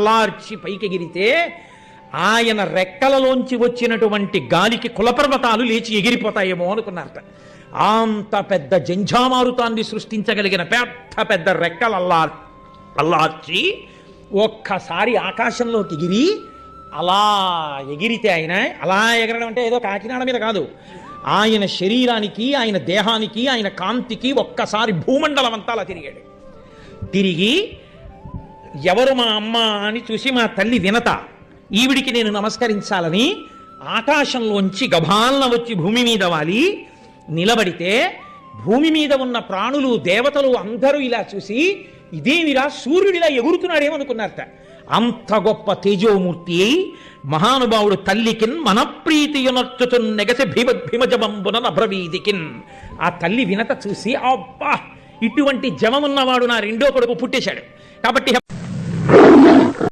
అల్లార్చి పైకెగిరితే ఆయన రెక్కలలోంచి వచ్చినటువంటి గాలికి కులపర్వతాలు లేచి ఎగిరిపోతాయేమో అనుకున్నారట. అంత పెద్ద జంఝామారుతాన్ని సృష్టించగలిగిన పెద్ద పెద్ద రెక్కలు అల్లార్ అల్లార్చి ఒక్కసారి ఆకాశంలోకి ఎగిరి అలా ఎగిరితే ఆయన అలా ఎగరడం అంటే ఏదో కాకినాడ మీద కాదు. ఆయన శరీరానికి ఆయన దేహానికి ఆయన కాంతికి ఒక్కసారి భూమండలం అంతా అలా తిరిగాడు. తిరిగి ఎవరు మా అమ్మ అని చూసి మా తల్లి వినత. ఈవిడికి నేను నమస్కరించాలని ఆకాశంలోంచి గభాలన వచ్చి భూమి మీద వాలి. నిలబడితే భూమి మీద ఉన్న ప్రాణులు దేవతలు అందరూ ఇలా చూసి ఇదేమిరా సూర్యుడిలా ఎగురుతున్నాడేమనుకున్నారట? అంత గొప్ప తేజోమూర్తి అయి మహానుభావుడు తల్లికిన్ మనప్రీతియునర్చుతు నెగసి భీమ భీమజమంబున నభ్రవీదికిన్ ఆ తల్లి వినత చూసి అబ్బా! ఇటువంటి జమమున్నవాడు నా రెండో కొడుకు పుట్టేశాడు. కాబట్టి